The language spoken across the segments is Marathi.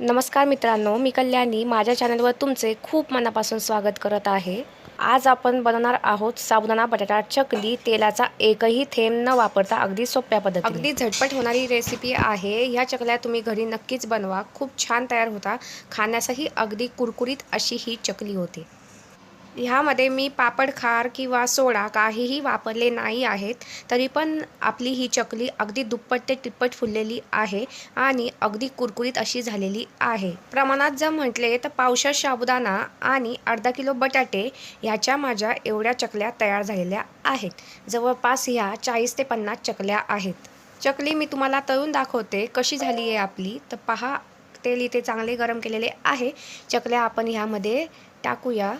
नमस्कार मित्रांनो मी कल्याणी. माझ्या चॅनलवर तुमचे खूप मनापासून स्वागत करत आहे. आज आपण बनवणार आहोत साबुदाणा बटाटा चकली तेलाचा एकही थेंब न वापरता अगदी सोप्या पद्धती अगदी झटपट होणारी रेसिपी आहे. ह्या चकल्या तुम्ही घरी नक्कीच बनवा. खूप छान तयार होता. खाण्यासही अगदी कुरकुरीत अशी ही चकली होती. ह्यामध्ये मी पापड खार किंवा सोडा काहीही वापरले नाही आहेत तरी पण आपली ही चकली अगदी दुप्पट ते तिप्पट फुललेली आहे आणि अगदी कुरकुरीत अशी झालेली आहे. प्रमाणात जर म्हटले तर पावशा साबुदाणा आणि अर्धा किलो बटाटे ह्याच्या माझ्या एवढ्या चकल्या तयार झालेल्या आहेत. जवळपास ह्या चाळीस ते पन्नास चकल्या आहेत. चकली मी तुम्हाला तळून दाखवते कशी झाली आहे आपली. तर पहा तेल इथे चांगले गरम केलेले आहे. चकल्या आपण ह्यामध्ये टाकूया.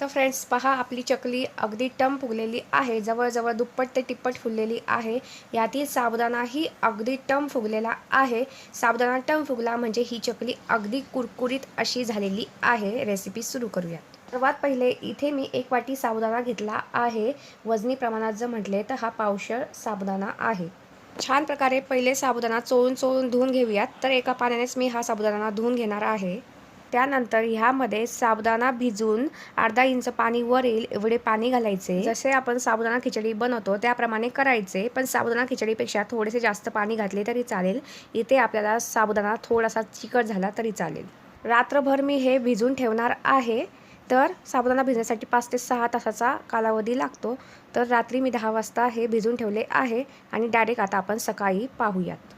तर फ्रेंड्स पहा आपली चकली अगदी टम फुगलेली आहे. जवळजवळ दुप्पट ते तिप्पट फुललेली आहे. यातील साबुदाणाही अगदी टम फुगलेला आहे. साबुदाणा टम फुगला म्हणजे ही चकली अगदी कुरकुरीत अशी झालेली आहे. रेसिपी सुरू करूयात. सर्वात पहिले इथे मी एक वाटी साबुदाणा घेतला आहे. वजनी प्रमाणात जर म्हटले तर हा पावशर साबुदाणा आहे. छान प्रकारे पहिले साबुदाणा चोळून चोळून धुवून घेऊयात. तर एका पाण्यानेच मी हा साबुदाणा धुवून घेणार आहे. त्यानंतर ह्यामध्ये साबुदाणा भिजून अर्धा इंच पाणी वर येईल एवढे पाणी घालायचे. जसे आपण साबुदाणा खिचडी बनवतो त्याप्रमाणे करायचे. पण साबुदाणा खिचडीपेक्षा थोडेसे जास्त पाणी घातले तरी चालेल. इथे आपल्याला साबुदाणा थोडासा चिकट झाला तरी चालेल. रात्रभर मी हे भिजून ठेवणार आहे. तर साबुदाणा भिजण्यासाठी पाच ते सहा तासाचा कालावधी लागतो. तर रात्री मी दहा वाजता हे भिजून ठेवले आहे. आणि डायरेक्ट आता आपण सकाळी पाहूयात.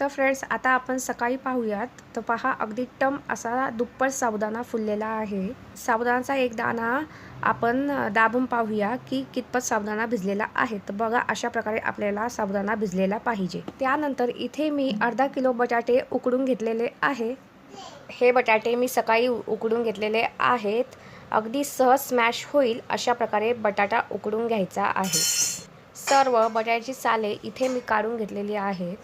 तर फ्रेंड्स आता आपण सकाळी पाहूयात. तर पहा अगदी टम असा दुप्पट साबुदाणा फुललेला आहे. साबुदाणाचा एक दाणा आपण दाबून पाहूया की कितपत साबुदाणा भिजलेला आहे. तर बघा अशा प्रकारे आपल्याला साबुदाणा भिजलेला पाहिजे. त्यानंतर इथे मी अर्धा किलो बटाटे उकडून घेतलेले आहे. हे बटाटे मी सकाळी उकडून घेतलेले आहेत. अगदी सहज स्मॅश होईल अशा प्रकारे बटाटा उकडून घ्यायचा आहे. सर्व बटाट्याची साले इथे मी काढून घेतलेली आहेत.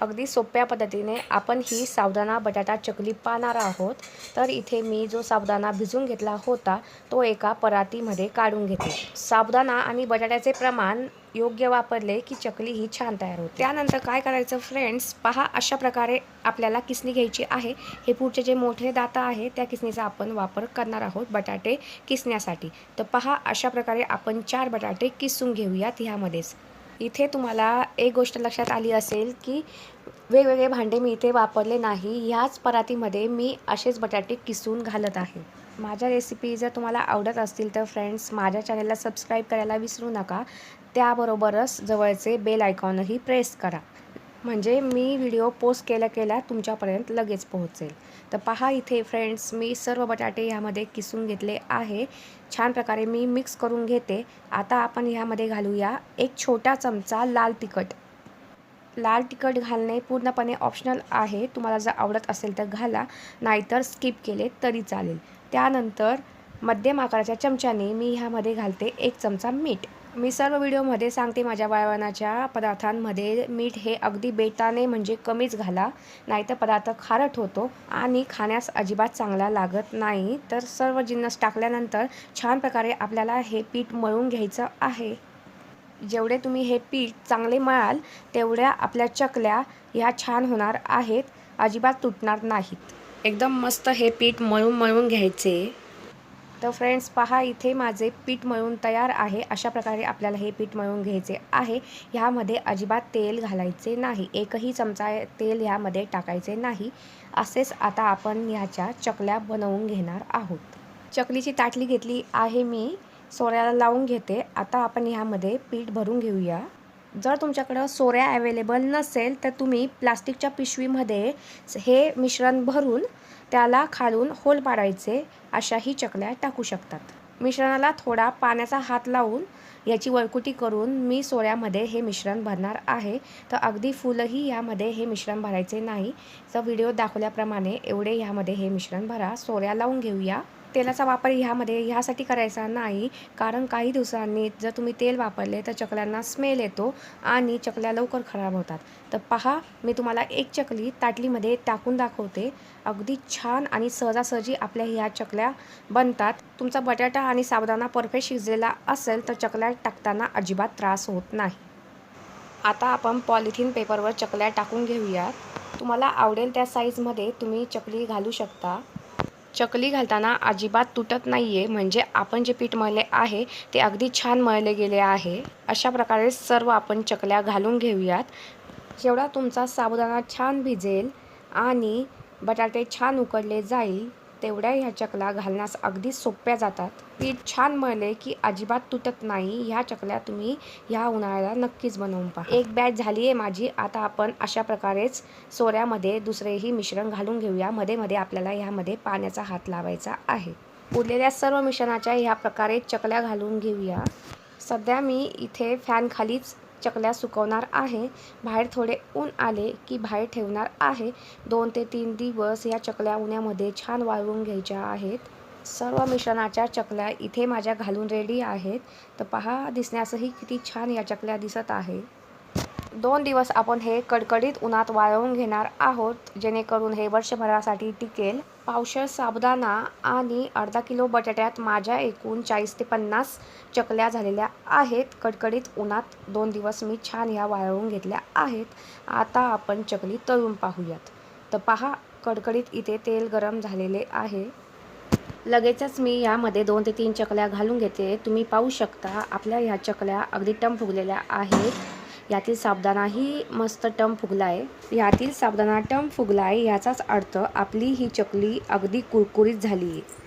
अगदी सोप्या पद्धतीने आपण ही सावदाणा बटाटा चकली पाहणार आहोत. तर इथे मी जो साबुदाणा भिजून घेतला होता तो एका परातीमध्ये काढून घेते. साबुदाणा आणि बटाट्याचे प्रमाण योग्य वापरले की चकली ही छान तयार होते. त्यानंतर काय करायचं फ्रेंड्स पहा अशा प्रकारे आपल्याला किसणी घ्यायची आहे. हे पुढचे जे मोठे दाता आहे त्या किसणीचा आपण वापर करणार आहोत बटाटे किसण्यासाठी. तर पहा अशा प्रकारे आपण चार बटाटे किसून घेऊयात ह्यामध्येच. इथे तुम्हाला एक गोष्ट लक्षात आली असेल की वेगवेगळे भांडे मी इथे वापरले नाही. ह्याच परातीमध्ये मी असेच बटाटे किसून घालत आहे. माझ्या रेसिपी जर तुम्हाला आवडत असतील तर फ्रेंड्स माझ्या चॅनलला सबस्क्राईब करायला विसरू नका. त्याबरोबरच जवळचे बेल आयकॉनही प्रेस करा. म्हणजे मी व्हिडिओ पोस्ट केल्या केल्या तुमच्यापर्यंत लगेच पोहोचेल. तर पहा इथे फ्रेंड्स मी सर्व बटाटे ह्यामध्ये किसून घेतले आहे. छान प्रकारे मी मिक्स करून घेते. आता आपण ह्यामध्ये घालूया एक छोटा चमचा लाल तिखट. लाल तिखट घालणे पूर्णपणे ऑप्शनल आहे. तुम्हाला जर आवडत असेल तर घाला नाहीतर स्किप केले तरी चालेल. त्यानंतर मध्यम आकाराच्या चमच्याने मी ह्यामध्ये घालते एक चमचा मीठ. मी सर्व व्हिडिओमध्ये सांगते माझ्या वाळवणाच्या पदार्थांमध्ये. मीठ हे अगदी बेताने म्हणजे कमीच घाला नाहीतर पदार्थ खारट होतो आणि खाण्यास अजिबात चांगला लागत नाही. तर सर्व जिन्नस टाकल्यानंतर छान प्रकारे आपल्याला हे पीठ मळून घ्यायचं आहे. जेवढे तुम्ही हे पीठ चांगले मळाल तेवढ्या आपल्या चकल्या ह्या छान होणार आहेत. अजिबात तुटणार नाहीत. एकदम मस्त हे पीठ मळून मळून घ्यायचे. तर फ्रेंड्स पहा इथे माझे पीठ मळून तयार आहे. अशा प्रकारे आपल्याला हे पीठ मळून घ्यायचे आहे. ह्यामध्ये अजिबात तेल घालायचे नाही. एकही चमचा तेल ह्यामध्ये टाकायचे नाही. असेच आता आपण ह्याच्या चकल्या बनवून घेणार आहोत. चकलीची ताटली घेतली आहे मी. सोऱ्याला लावून घेते. आता आपण ह्यामध्ये पीठ भरून घेऊया. जर तुमच्याकडं सोऱ्या अवेलेबल नसेल तर तुम्ही प्लास्टिकच्या पिशवीमध्ये हे मिश्रण भरून त्याला खालून होल पाडायचे अशाही चकल्या टाकू शकतात. मिश्रणाला थोडा पाण्याचा हात लावून याची वळकुटी करून मी सोऱ्यामध्ये हे मिश्रण भरणार आहे. तर अगदी फुलंही यामध्ये हे मिश्रण भरायचे नाही. तर व्हिडिओ दाखवल्याप्रमाणे एवढे ह्यामध्ये हे मिश्रण भरा. सोऱ्या लावून घेऊया. तेलाचा वापर ह्यामध्ये ह्यासाठी करायचा नाही. कारण काही दिवसांनी जर तुम्ही तेल वापरले तर चकल्यांना स्मेल येतो आणि चकल्या लवकर खराब होतात. तर पहा मी तुम्हाला एक चकली ताटलीमध्ये टाकून दाखवते. अगदी छान आणि सहजासहजी आपल्या ह्या चकल्या बनतात. तुमचा बटाटा आणि साबुदाणा परफेक्ट शिजलेला असेल तर चकल्या टाकताना अजिबात त्रास होत नाही. आता आपण पॉलिथिन पेपरवर चकल्या टाकून घेऊयात. तुम्हाला आवडेल त्या साईजमध्ये तुम्ही चकली घालू शकता. चकली घालताना अजिबात तुटत नाही आहे म्हणजे आपण जे पीठ मळले आहे ते अगदी छान मळले गेले आहे. अशा प्रकारे सर्व आपण चकल्या घालून घेऊयात. जेवढा तुमचा साबुदाणा छान भिजेल आणि बटाटे छान उकडले जाईल तेवढ्या ह्या चकल्या घालण्यास अगदी सोप्या जातात. पीठ छान मळले की अजिबात तुटत नाही. ह्या चकल्या तुम्ही ह्या उन्हाळ्याला नक्कीच बनवून पहा. एक बॅच झाली आहे माझी. आता आपण अशा प्रकारेच सोऱ्यामध्ये दुसरेही मिश्रण घालून घेऊया. मध्ये मध्ये आपल्याला ह्यामध्ये पाण्याचा हात लावायचा आहे. उरलेल्या सर्व मिश्रणाच्या ह्या प्रकारे चकल्या घालून घेऊया. सध्या मी इथे फॅनखालीच चकल्या सुकवणार आहे. बाहेर थोडे ऊन आले की बाहेर ठेवणार आहे. दोन ते तीन दिवस या चकल्या उन्यामध्ये छान वाळवून घ्यायच्या आहेत. सर्व मिश्रणाच्या चकल्या इथे माझ्या घालून रेडी आहेत. तर पहा दिसण्यासही किती छान या चकल्या दिसत आहे. दोन दिवस आपण हे कडकडीत उन्हात वाळवून घेणार आहोत जेणेकरून हे वर्षभरासाठी टिकेल. पावशळ साबुदाणा आणि अर्धा किलो बटाट्यात माझ्या एकूण चाळीस ते पन्नास चकल्या झालेल्या आहेत. कडकडीत उन्हात दोन दिवस मी छान ह्या वाळवून घेतल्या आहेत. आता आपण चकली तळून पाहूयात. तर पहा कडकडीत इथे तेल गरम झालेले आहे. लगेचच मी यामध्ये दोन ते तीन चकल्या घालून घेते. तुम्ही पाहू शकता आपल्या ह्या चकल्या अगदी टम फुगलेल्या आहेत. यातील साबदाणाही मस्त टम फुगला आहे यातील साबदाणा टम फुगला आहे याचाच अर्थ आपली ही चकली अगदी कुरकुरीत झाली. आहे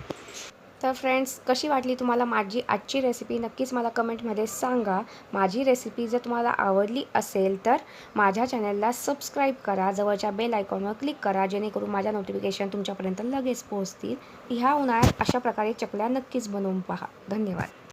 तर फ्रेंड्स कशी वाटली तुम्हाला माझी आजची रेसिपी? नक्कीच मला कमेंटमध्ये सांगा. माझी रेसिपी जर तुम्हाला आवडली असेल तर माझ्या चॅनलला सबस्क्राईब करा. जवळच्या बेल आयकॉनवर क्लिक करा जेणेकरून माझ्या नोटिफिकेशन तुमच्यापर्यंत लगेच पोहोचतील. ह्या उन्हाळ्यात अशा प्रकारे चकल्या नक्कीच बनवून पहा. धन्यवाद.